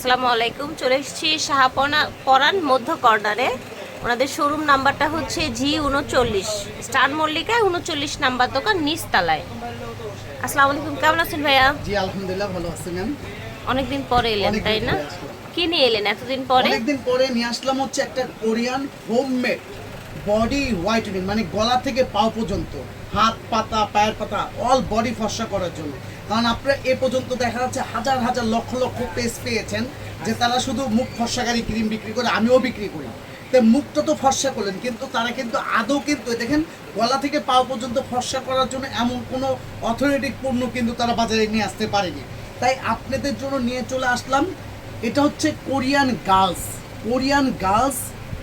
আসসালামু আলাইকুম। চলে এসেছি শাহাপনা পরান মধ্য কর্নারে। ওনাদের শোরুম নাম্বারটা হচ্ছে জি উনচল্লিশ স্টার মল্লিকায় উনচল্লিশ নাম্বার দোকান নিচতলায়। আসসালামু আলাইকুম কেমন আছেন ভাইয়া? জি আলহামদুলিল্লাহ ভালো আছি ম্যাম অনেকদিন পরে এলেন তাই না? কি নিয়ে এলেন এতদিন পরে? অনেকদিন পরে নিয়ে আসলাম হচ্ছে একটা কোরিয়ান হোমমেড। বডি হোয়াইটেনিং মানে গলা থেকে পাও পর্যন্ত, হাত, পাতা, পায়ের পাতা অল বডি ফর্সা করার জন্য। কারণ আপনারা এ পর্যন্ত দেখা যাচ্ছে হাজার হাজার লক্ষ লক্ষ পেজ পেয়েছেন যে তারা শুধু মুখ ফর্সাকারী ক্রিম বিক্রি করে, আমিও বিক্রি করি। তো মুখটা তো ফর্সা করলেন, কিন্তু তারা কিন্তু আদৌ কিন্তু দেখেন, গলা থেকে পাও পর্যন্ত ফর্সা করার জন্য এমন কোনো অথরিটিক পণ্য কিন্তু তারা বাজারে নিয়ে আসতে পারেনি। তাই আপনাদের জন্য নিয়ে চলে আসলাম, এটা হচ্ছে Korean girls Korean girls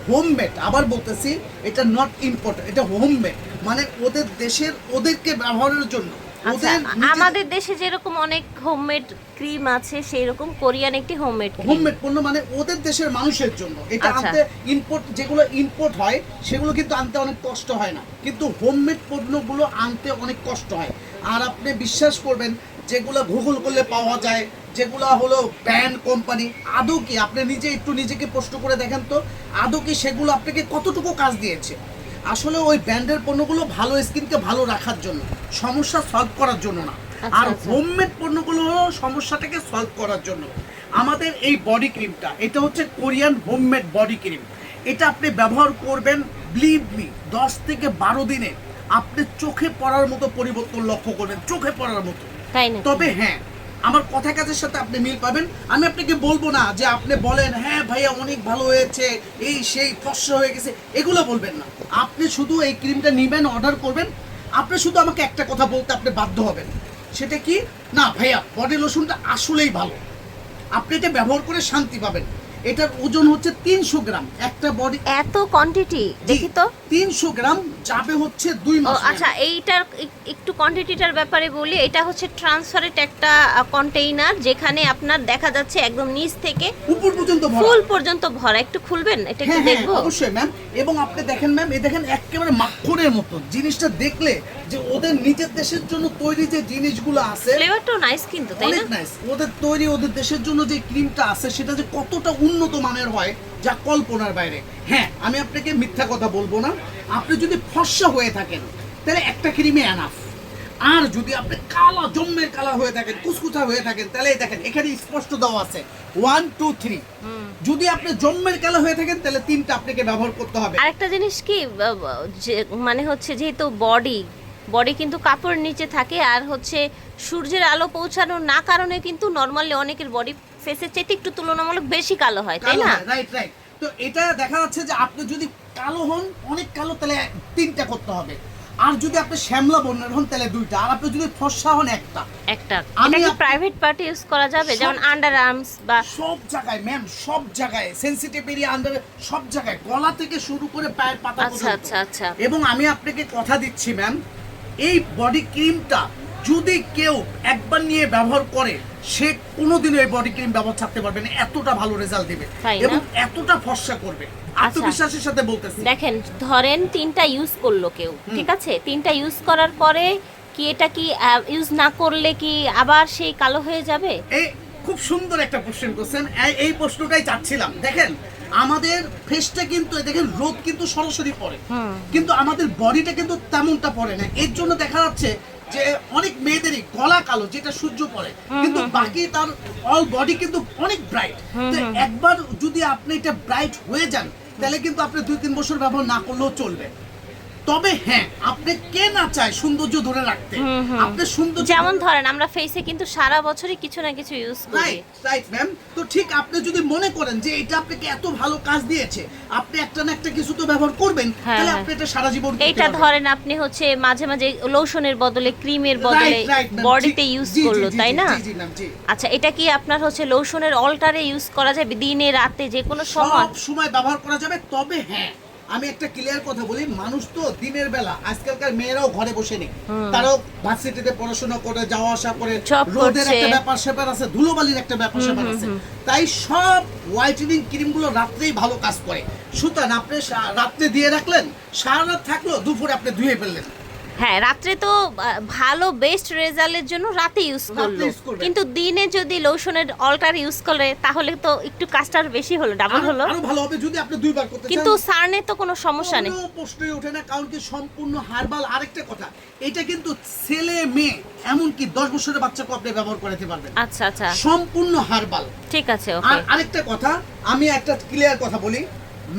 homemade আবার বলতেছি এটা নট ইম্পোর্ট এটা হোমমেড মানে ওদের দেশের ওদেরকে ব্যবহারের জন্য। আচ্ছা আমাদের দেশে যেরকম অনেক হোমমেড ক্রিম আছে সেই রকম কোরিয়ান একটি হোমমেড হোমমেড পণ্য মানে ওদের দেশের মানুষের জন্য। এটা আচ্ছা। আনতে ইম্পোর্ট যেগুলো ইম্পোর্ট হয় সেগুলো কিন্তু আনতে অনেক কষ্ট হয় না। কিন্তু হোমমেড পণ্যগুলো আনতে অনেক কষ্ট হয়। আর আপনি বিশ্বাস করবেন যেগুলো গুগল করলে পাওয়া যায় যেগুলো হলো ব্র্যান্ড কোম্পানি। আদৌ কি? আপনি নিজে একটু নিজেকে প্রশ্ন করে দেখেন তো। আদৌ কি সেগুলো আপনাকে কতটুকু কাজ দিয়েছে? আসলে ওই ব্র্যান্ডের পণ্যগুলো ভালো স্কিনকে ভালো রাখার জন্য সমস্যা সলভ করার জন্য না। আচ্ছা, আর আচ্ছা। হোমমেড পণ্যগুলো হলো সমস্যাটাকে সলভ করার জন্য। আমাদের এই বডি ক্রিমটা এটা হচ্ছে কোরিয়ান হোমমেড বডি ক্রিম এটা আপনি ব্যবহার করবেন বিলিভ মি দশ থেকে বারো দিনে। আপনি চোখে পড়ার মতো পরিবর্তন লক্ষ্য করবেন চোখে পড়ার মতো। তবে হ্যাঁ আমার কথা কাজের সাথে আপনি মিল পাবেন। আমি আপনাকে বলব না যে আপনি বলেন হ্যাঁ ভাইয়া, অনেক ভালো হয়েছে, এই সেই ফসল হয়ে গেছে। এগুলো বলবেন না। আপনি শুধু এই ক্রিমটা নেবেন, অর্ডার করবেন। আপনি শুধু আমাকে একটা কথা বলতে আপনি বাধ্য হবেন। সেটা কি? না ভাইয়া, বডি লোশনটা আসলেই ভালো। আপনি এটা ব্যবহার করে শান্তি পাবেন। এটার ওজন হচ্ছে তিনশো গ্রাম। একটা বডি এত কোয়ান্টিটি দেখি তো। তিনশো গ্রাম যাবে হচ্ছে দুই মাস আচ্ছা এইটার একটু কোয়ান্টিটিটার ব্যাপারে বলি। এটা হচ্ছে ট্রান্সফারেট একটা কন্টেইনার যেখানে আপনার দেখা যাচ্ছে একদম নিচ থেকে উপর পর্যন্ত ভরা। ফুল পর্যন্ত ভরা। একটু খুলবেন? এটা একটু হ্যাঁ হ্যাঁ দেখব? অবশ্যই ম্যাম এবং আপনি দেখেন ম্যাম এই দেখেন একেবারে মাখনের মতো জিনিসটা দেখলে যে ওদের নিজের দেশের জন্য তৈরি যে জিনিসগুলো আছে ফ্লেভারটাও নাইস কিন্তু তাই অনেক না? নাইস ওদের তৈরি ওদের দেশের জন্য যে ক্রিমটা আছে সেটা যে কতটা উন্নত মানের হয় যা কল্পনার বাইরে। হ্যাঁ আমি আপনাকে মিথ্যা কথা বলব না। আপনি যদি ফর্সা হয়ে থাকেন তাহলে একটা ক্রিমে এনাফ আর যদি আপনি কালা জম্মের কালা হয়ে থাকেন কুচকুচা হয়ে থাকেন তাহলে দেখেন এখানে স্পষ্ট দেওয়া আছে। ওয়ান টু থ্রি যদি আপনি জম্মের কালা হয়ে থাকেন তাহলে তিনটা আপনাকে ব্যবহার করতে হবে। আরেকটা জিনিস কি মানে হচ্ছে যেহেতু বডি বডি কিন্তু কাপড় নিচে থাকে আর হচ্ছে সূর্যের আলো পৌঁছানোর না কারণে কিন্তু নর্মালি অনেকের বডি ফেসের চাইতে একটু তুলনামূলক বেশি কালো হয় তাই না? রাইট রাইট তো এটা দেখা যাচ্ছে যে আপনি যদি কালো হন অনেক কালো তাহলে তিনটা করতে হবে। আর যদি আপনি শ্যামলা বর্ণের হন তাহলে দুইটা। আর আপনি যদি ফর্সা হন একটা। একটা। আমি এটা কি প্রাইভেট পার্টি ইউজ করা যাবে? যেমন আন্ডার আর্মস বা সব জায়গায় ম্যাম সব জায়গায় সেনসিটিভ এরিয়া আন্ডার সব জায়গায় গলা থেকে শুরু করে পায়ের পাতা আচ্ছা আচ্ছা আচ্ছা। এবং আমি আপনাকে কথা দিচ্ছি ম্যাম এই বডি ক্রিমটা যদি কেউ একবার নিয়ে ব্যবহার করে সে কোনোদিনও এই বডি ক্রিম ব্যবহার ছাড়তে পারবে না এতটা ভালো রেজাল্ট দিবে এবং এতটা ফর্সা করবে। আত্মবিশ্বাসের সাথে বলতেছি। দেখেন ধরেন তিনটা ইউজ করল কেউ ঠিক আছে? তিনটা ইউজ করার পরে কি এটা কি ইউজ না করলে কি আবার সেই কালো হয়ে যাবে? এই খুব সুন্দর একটা কোশ্চেন করছেন। এই- এই প্রশ্নটাই চাচ্ছিলাম। দেখেন আমাদের ফেসটা কিন্তু দেখেন রোদ কিন্তু সরাসরি পড়ে। কিন্তু আমাদের বডিটা কিন্তু তেমনটা পড়ে না। এর জন্য দেখা যাচ্ছে যে অনেক মেয়েদেরই গলা কালো যেটা সূর্য পড়ে কিন্তু বাকি তার অল বডি কিন্তু অনেক ব্রাইট তো একবার যদি আপনি এটা ব্রাইট হয়ে যান তাহলে কিন্তু আপনি দুই তিন বছর ব্যবহার না করলেও চলবে। তবে হ্যাঁ আপনি কে না চায় সৌন্দর্য ধরে রাখতে আপনি সৌন্দর্য যেমন ধরেন আমরা ফেসে কিন্তু সারা বছরই কিছু না কিছু ইউজ করি রাইট রাইট ম্যাম তো ঠিক আপনি যদি মনে করেন যে এটা আপনাকে এত ভালো কাজ দিয়েছে আপনি একটা না একটা কিছু তো ব্যবহার করবেন হ্যাঁ, তাহলে হ্যাঁ। আপনি এটা সারা জীবন পারবেন। ধরেন আপনি হচ্ছে মাঝে মাঝে লোশনের বদলে ক্রিমের বদলে. বডিতে ইউজ করল তাই না। আচ্ছা এটা কি আপনার হচ্ছে লোশনের অল্টারে ইউজ করা যাবে দিনে রাতে যে কোনো সময় সব সময় ব্যবহার করা যাবে তবে হ্যাঁ আমি একটা ক্লিয়ার কথা বলি মানুষ তো দিনের বেলা আজকালকার মেয়েরাও ঘরে বসে নেই। তারাও ভার্সিটিতে পড়াশোনা করে যাওয়া আসা করে রোদের একটা ব্যাপার স্যাপার আছে ধুলোবালির একটা ব্যাপার স্যাপার আছে। তাই সব হোয়াইটেনিং ক্রিমগুলো রাত্রেই ভালো কাজ করে। সুতরাং আপনি রাত্রে দিয়ে রাখলেন সারা রাত থাকল দুপুরে আপনি ধুয়ে ফেললেন। হ্যাঁ রাত্রে তো ভালো বেস্ট রেজাল্টের জন্য রাতে ইউজ করল। কিন্তু দিনে যদি লোশনের অল্টার ইউজ করে তাহলে তো একটু কাজটার বেশি হলো ডাবল হলো। আরও ভালো হবে যদি আপনি দুইবার করতে চান। কিন্তু সার্নে তো কোনো সমস্যা নেই। কোনো প্রশ্নই ওঠে না কারণ কি সম্পূর্ণ হারবাল আরেকটা কথা এটা কিন্তু ছেলে মেয়ে এমনকি দশ বছরের বাচ্চাকে আপনি ব্যবহার করাতে পারবেন। আচ্ছা আচ্ছা। সম্পূর্ণ হারবাল ঠিক আছে আর ওকে আরেকটা কথা আমি একটা ক্লিয়ার কথা বলি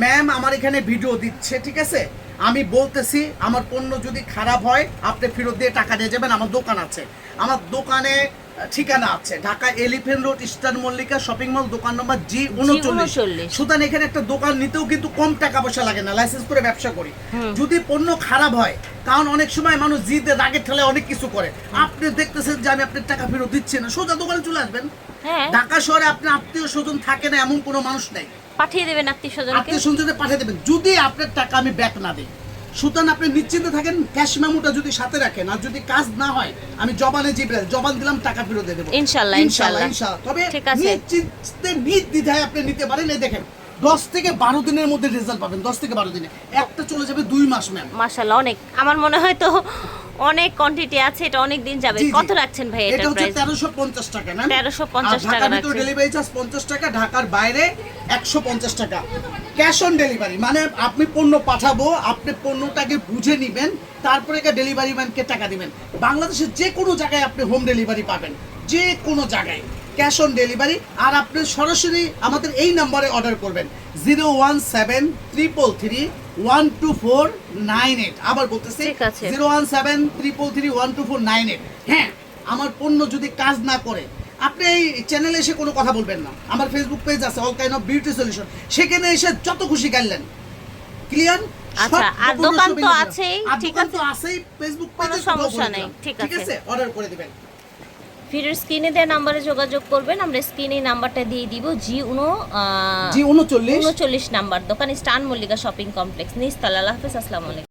ম্যাম আমার এখানে ভিডিও দিচ্ছে ঠিক আছে? আমি বলতেছি আমার পণ্য যদি খারাপ হয় আপনি ফেরত দিয়ে টাকা দিয়ে যাবেন আমার দোকান আছে। আমার দোকানে ঠিকানা আছে। Dhaka elephant road eastern Mallika shopping mall দোকান নম্বর জি উনচল্লিশ। সুতরাং এখানে একটা দোকান নিতেও কিন্তু কম টাকা পয়সা লাগে না লাইসেন্স করে ব্যবসা করি। যদি পণ্য খারাপ হয় কারণ অনেক সময় মানুষ জিদে রাগের ঠেলে অনেক কিছু করে। আপনি দেখতেছেন যে আমি আপনার টাকা ফেরত দিচ্ছি না সোজা দোকানে চলে আসবেন। হ্যাঁ। ঢাকা শহরে আপনার আত্মীয় স্বজন থাকে না এমন কোনো মানুষ নেই। পাঠিয়ে দেবেন আত্মীয় স্বজনকে আত্মীয় স্বজনে পাঠিয়ে দেবেন। যদি আপনার টাকা আমি ব্যাক না দিই সুতরাং আপনি নিশ্চিন্তে থাকেন ক্যাশ মেমোটা যদি সাথে রাখেন আর যদি কাজ না হয় আমি জবানে জিবরে জবান দিলাম টাকা ফেরত দিয়ে দেবো। ইনশাল্লাহ, ইনশাল্লাহ। ইনশাল্লাহ। তবে। নিশ্চিন্তে নির্দ্বিধায় আপনি নিতে পারেন। এই দেখেন দশ থেকে বারো দিনের মধ্যে রেজাল্ট পাবেন দশ থেকে বারো দিনে। একটা চলে যাবে দুই মাস ম্যাম মাশাআল্লাহ অনেক। আমার মনে হয় তো অনেক কোয়ান্টিটি আছে এটা অনেক দিন যাবে। কত রাখছেন ভাই এটা হচ্ছে প্রাইস তেরোশো পঞ্চাশ টাকা ম্যাম 1350 টাকা ঢাকার ডেলিভারি চার্জ পঞ্চাশ টাকা ঢাকার বাইরে একশো পঞ্চাশ টাকা। ক্যাশ অন ডেলিভারি মানে আপনি পণ্য পাঠাবো আপনি পণ্যটাকে বুঝে নিবেন তারপরে ডেলিভারি ম্যানকে টাকা দিবেন। বাংলাদেশের যে কোনো জায়গায় আপনি হোম ডেলিভারি পাবেন যে কোনো জায়গায়। ক্যাশ অন ডেলিভারি আর আপনি সরাসরি আমাদের এই নাম্বারে অর্ডার করবেন। Zero one seven triple three one two four nine eight. আবার বলতেছি zero one seven triple three one two four nine eight. হ্যাঁ আমার পণ্য যদি কাজ না করে আপনি এই চ্যানেলে এসে কোনো কথা বলবেন না। আমার ফেসবুক পেজ আছে all kind of beauty solution সেখানে এসে যত খুশি গাইলেন। ক্লিয়ার আচ্ছা, আর দোকান তো আছেই, ঠিক আছে। তো আছেই ফেসবুক পেজে সমস্যা নেই, ঠিক। আছে। অর্ডার করে দিবেন। ভিডিওর স্ক্রিনে দেওয়া নাম্বারে যোগাযোগ করবেন। আমরা স্ক্রিনে নাম্বারটা দিয়ে দিব জি উনো জি উনচল্লিশ। উনচল্লিশ নাম্বার দোকান স্টান মল্লিকা শপিং কমপ্লেক্স নিচতলা আল্লাহ হাফেজ আসসালামু আলাইকুম।